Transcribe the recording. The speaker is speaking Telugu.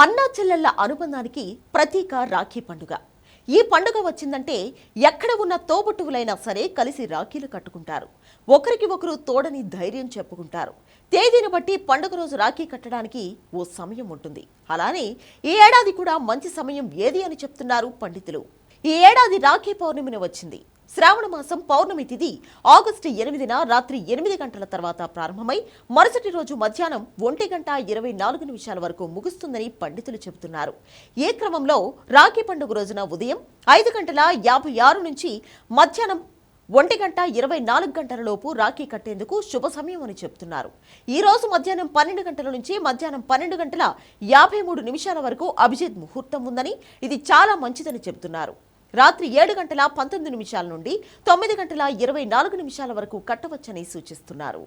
అన్నా చెల్లెళ్ళ అనుబంధానికి ప్రతీక రాఖీ పండుగ. ఈ పండుగ వచ్చిందంటే ఎక్కడ ఉన్న తోబుట్టువులైనా సరే కలిసి రాఖీలు కట్టుకుంటారు. ఒకరికి ఒకరు తోడని ధైర్యం చెప్పుకుంటారు. తేదీని బట్టి పండుగ రోజు రాఖీ కట్టడానికి ఓ సమయం ఉంటుంది. అలానే ఈ ఏడాది కూడా మంచి సమయం ఏది అని చెప్తున్నారు పండితులు. ఈ ఏడాది రాఖీ పౌర్ణమిని వచ్చింది. శ్రావణ మాసం పౌర్ణమి తిథి ఆగస్టు ఎనిమిదిన రాత్రి ఎనిమిది గంటల తర్వాత ప్రారంభమై మరుసటి రోజు మధ్యాహ్నం ఒంటి గంట ఇరవై నాలుగు నిమిషాల వరకు ముగుస్తుందని పండితులు చెబుతున్నారు. ఏ క్రమంలో రాఖీ పండుగ రోజున ఉదయం ఐదు గంటల యాభై ఆరు నుంచి మధ్యాహ్నం ఒంటి గంట ఇరవై నాలుగు గంటల లోపు రాఖీ కట్టేందుకు శుభ సమయం అని చెప్తున్నారు ఈ రోజు మధ్యాహ్నం పన్నెండు గంటల నుంచి మధ్యాహ్నం పన్నెండు గంటల యాభై మూడు నిమిషాల వరకు అభిజిత్ ముహూర్తం ఉందని ఇది చాలా మంచిదని చెబుతున్నారు. రాత్రి ఏడు గంటల పంతొమ్మిది నిమిషాల నుండి తొమ్మిది గంటల ఇరవై నాలుగు నిమిషాల వరకు కట్టవచ్చని సూచిస్తున్నారు.